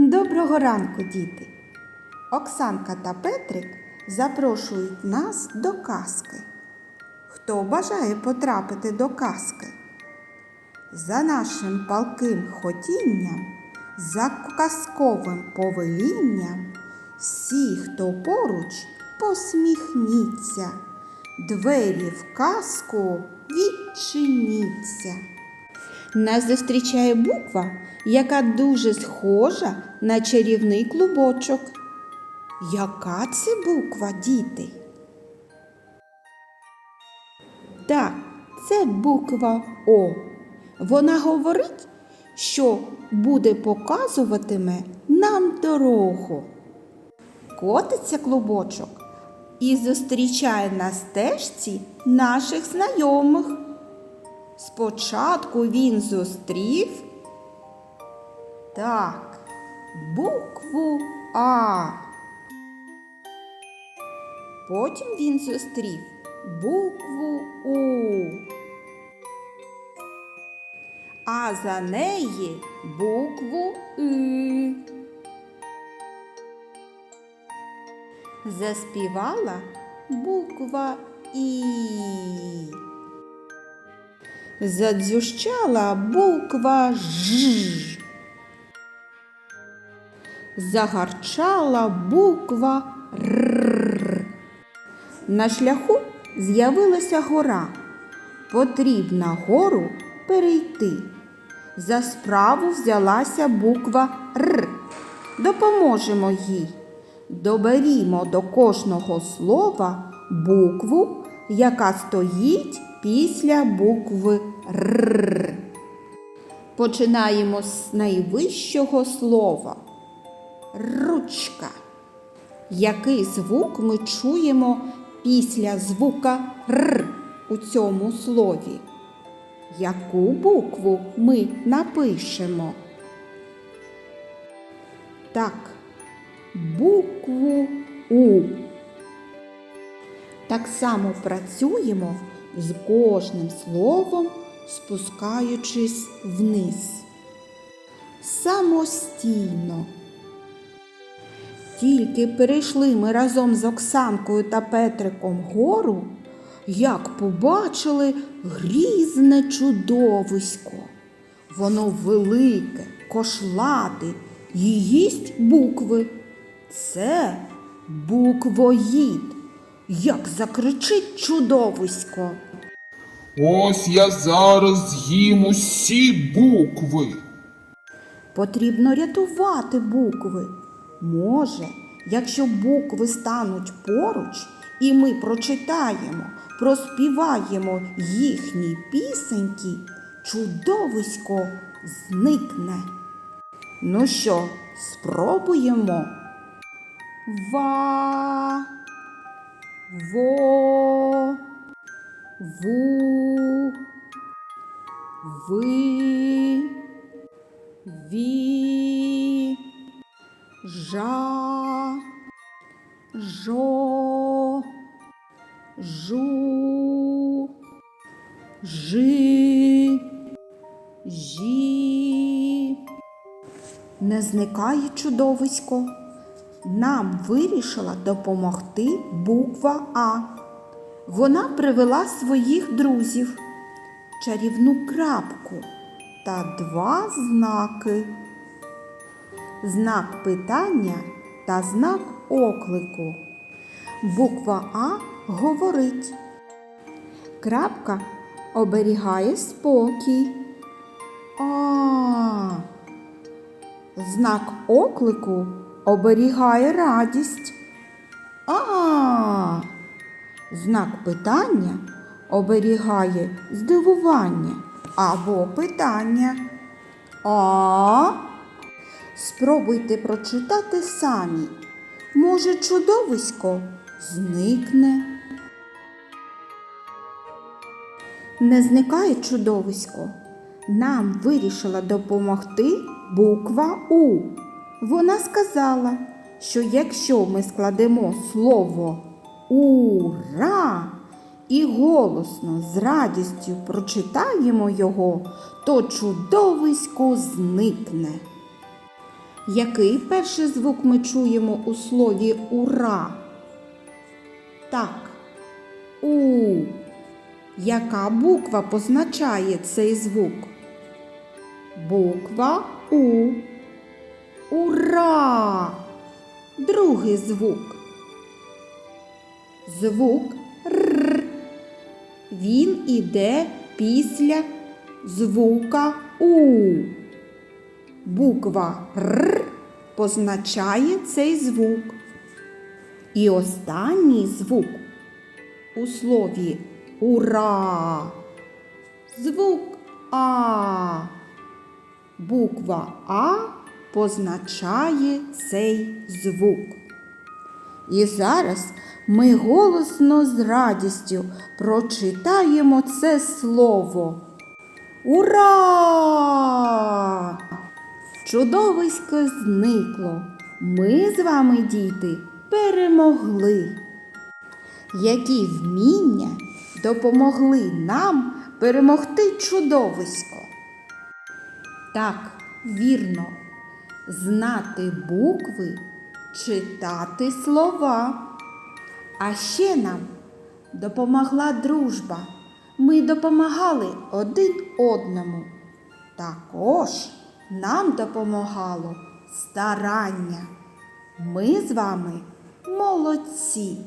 Доброго ранку, діти! Оксанка та Петрик запрошують нас до казки. Хто бажає потрапити до казки? За нашим палким хотінням, за казковим повелінням, всі, хто поруч, посміхніться, двері в казку відчиніться. Нас зустрічає буква, яка дуже схожа на чарівний клубочок. Яка це буква, діти? Так, це буква О. Вона говорить, що буде показуватиме нам дорогу. Котиться клубочок і зустрічає на стежці наших знайомих. Спочатку він зустрів так, букву А. Потім він зустрів букву У. А за неї букву И. Заспівала буква І. Задзющала буква Ж. Загарчала буква Р. На шляху з'явилася гора. Потрібно гору перейти. За справу взялася буква Р. Допоможемо їй. Доберімо до кожного слова букву, яка стоїть після букви Р. Починаємо з найвищого слова. Ручка. Який звук ми чуємо після звука Р у цьому слові? Яку букву ми напишемо? Так, букву У. Так само працюємо з кожним словом, спускаючись вниз. Самостійно. Тільки перейшли ми разом з Оксанкою та Петриком гору, як побачили грізне чудовисько. Воно велике, кошлате і їсть букви. Це буквоїд. Як закричить чудовисько. Ось я зараз з'їм усі букви. Потрібно рятувати букви. Може, якщо букви стануть поруч, і ми прочитаємо, проспіваємо їхні пісеньки, чудовисько зникне. Ну що, спробуємо? Ва, во, ву, ви. Ві, жа, жо, жу, жи, жі. Не зникає чудовисько. Нам вирішила допомогти буква А. Вона привела своїх друзів, чарівну крапку та два знаки. Знак питання та знак оклику. Буква А говорить. Крапка оберігає спокій. А. Знак оклику оберігає радість. А. Знак питання оберігає здивування або питання. А. Спробуйте прочитати самі. Може, чудовисько зникне. Не зникає чудовисько. Нам вирішила допомогти буква У. Вона сказала, що якщо ми складемо слово Ура і голосно з радістю прочитаємо його, то чудовисько зникне. Який перший звук ми чуємо у слові ура? Так, у. Яка буква позначає цей звук? Буква У. Ура! Другий звук. Звук Р. Він іде після звука У. Буква Р позначає цей звук. І останній звук у слові ура. Звук А. Буква А позначає цей звук. І зараз ми голосно з радістю прочитаємо це слово. Ура! Чудовисько зникло. Ми з вами, діти, перемогли. Які вміння допомогли нам перемогти чудовисько? Так, вірно, знати букви, читати слова. А ще нам допомогла дружба. Ми допомагали один одному. Також нам допомагало старання. Ми з вами молодці.